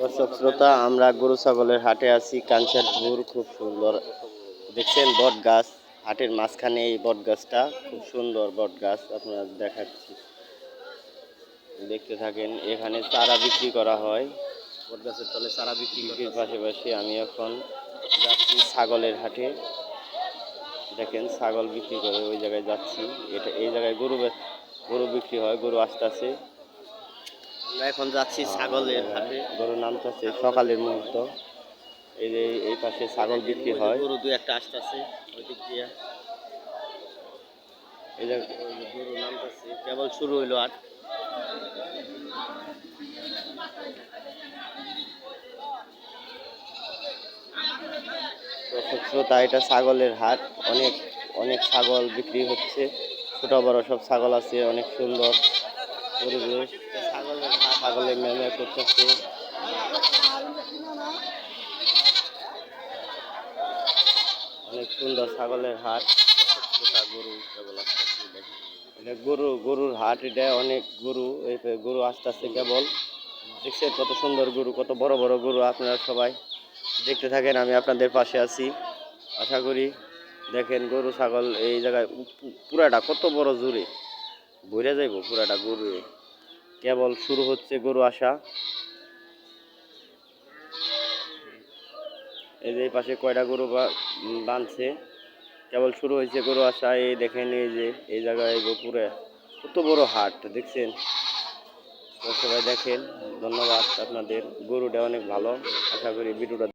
দর্শক শ্রোতা, আমরা গরু ছাগলের হাটে আছি। কাঞ্চারপুর খুব সুন্দর। দেখছেন বট গাছ হাটের মাঝখানে এই বট গাছটা খুব সুন্দর বট গাছ আপনারা দেখাচ্ছি। দেখতে থাকেন, এখানে চারা বিক্রি করা হয়। বট গাছের তলে চারা বিক্রি বিক্রির পাশাপাশি আমি এখন যাচ্ছি ছাগলের হাটে। দেখেন, ছাগল বিক্রি করে ওই জায়গায় যাচ্ছি। এটা এই জায়গায় গরু গরু বিক্রি হয়, গরু আসতেছে। আমরা এখন যাচ্ছি ছাগলের হাটে। নাম চাচ্ছে সকালের মুহূর্ত। এই যে এই পাশে ছাগল বিক্রি হয়। গরু দু একটা আসতেছে ওই দিক দিয়ে। এই যে গরু নামতেছে কেবল শুরু হইল আর। দর্শক শ্রোতা এটা ছাগলের হাট। অনেক অনেক ছাগল বিক্রি হচ্ছে। ছোট বড় সব ছাগল আছে অনেক সুন্দর। পরিবেশ ছাগলের ছাগলের করতেছে অনেক সুন্দর ছাগলের হাট গরু এটা গরু গরুর হাট এটা অনেক গরু এই গরু আস্তে আস্তে কেবল দেখছেন কত সুন্দর গরু কত বড় বড় গরু আপনারা সবাই দেখতে থাকেন আমি আপনাদের পাশে আছি আশা করি দেখেন গরু ছাগল এই জায়গায় পুরাটা কত বড় জুড়ে ভরে যাইব পুরাটা গরু। কেবল শুরু হচ্ছে গরু আসা। এই যে পাশে কয়টা গরু বাঁধছে। কেবল শুরু হয়েছে গরু আসা। এই দেখেন এই যে, এই জায়গায় এই পুরে কত বড় হাট, দেখছেন? সবাই দেখেন, ধন্যবাদ আপনাদের। গরুটা অনেক ভালো। আশা করি ভিডিওটা